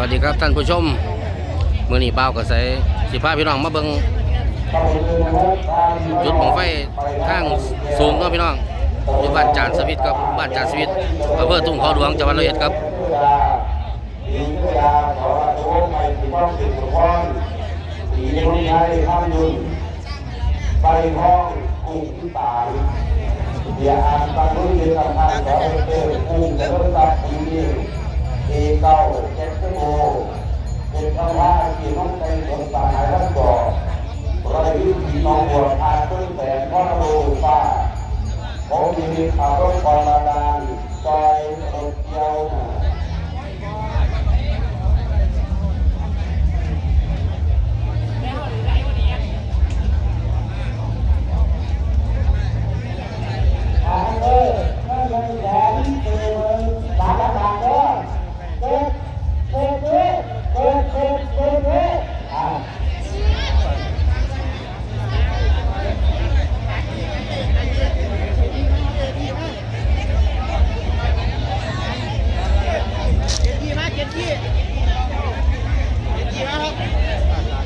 วัสดีครับท่านผู้ชมมือนี้เป้าก็ใส่สิพาพี่น้องมาเบิ่งจุดบังไฟทางสูงเนาะพี่น้องอยู่บ้านจานสวิตครับบ้านจานสวิตอำเภอทุ่งขาหลวงจังหวัดร้อยเอ็ดครับยิงกระดาขอโทษไปที่ป้องสิบพรสียังไงข้ามยุนไปห้องกุ้งที่ตายอย่าอ่านตามรุ่นเรียนทำทางขอให้เจอกุ้งและรถตัดทีนี้เอ เก้าเจ็ดชั่วโมงเป็นคำว่าที่น้องใจสงสารรักก่อไรวิธีน้องบวชอาตุ้นแต่พ่อโลฟ้าผมมีข่าวรถคอยมาดานซอยรถเกี่ยว ยี่มาเจ็ดยี่เจ็ดยี่มาครับ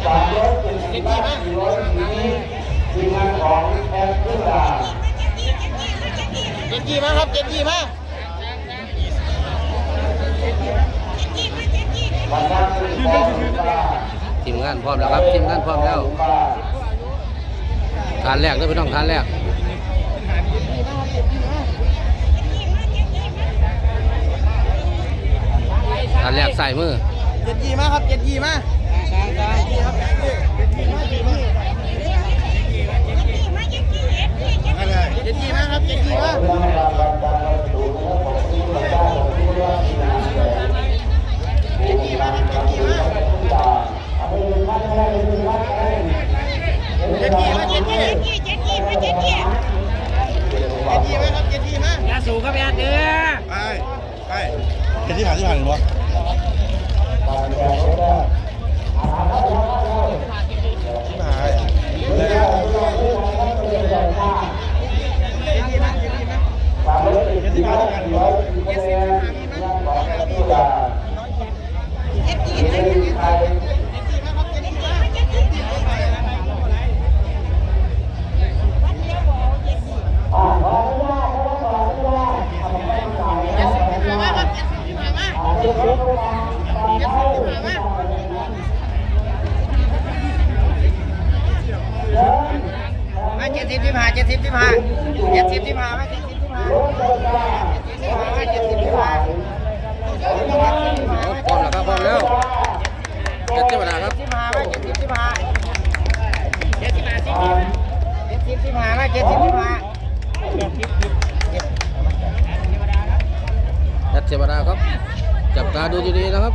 สามร้อยเจ็ดสิบ ห้าสี่ร้อยสี่ทีมงานของแอร์ขึ้นดาเจ็ดยี่มาครับเจ็ดยี่มาวันนั้นคือของป้าทีมงานพร้อมแล้วครับทีมงานพร้อมแล้วป้าทานแรกเด้อพี่น้องทานแรกทานแรกใส่มือเจ็ดยี่มาครับเจ็ดยี่มา เจ็ดยี่ครับเจ็ดยี่มเจ็ดยี่เจ็ดยี่มาครับเจ็ดยี่มาเรื่องราวการการสูงและของที่เราได้ของที่เราที่นานเลยเจ็ดยี่มาเจ็ดยี่เอาไปเป็นวัดเป็ดแรกเจ็ดยี่มาเจ็ดยี่เจ็ดยี่มาครับเจ็ดยี่มาอย่าสูงครับอย่าเด้อไปไปเห็นที่ผ่านที่ผ่านหรือวะ อนุญาตขออนุญาตขออนุญาตเจ็ดสิบมาครับเจ็ดสิบมามาอ่าเดี๋ยวเดี๋ยวเวลาตามเข้ามาเจ็ดสิบที่มาเจ็ดสิบที่มาเจ็ดสิบที่มามาเจ็ดสิบที่มาเจ็ดสิบที่ม เจ็ดสิบที่มาพร้อมแล้วครับพร้อมแล้วเจ็ดเจ้าหน้าครับที่มามาเจ็ดสิบที่มาเจ็ดสิบมาเจ็ดสิบที่มามาเจ็ดสิบที่มายัดเทวดาครับ จับตาดูดีๆนะครับ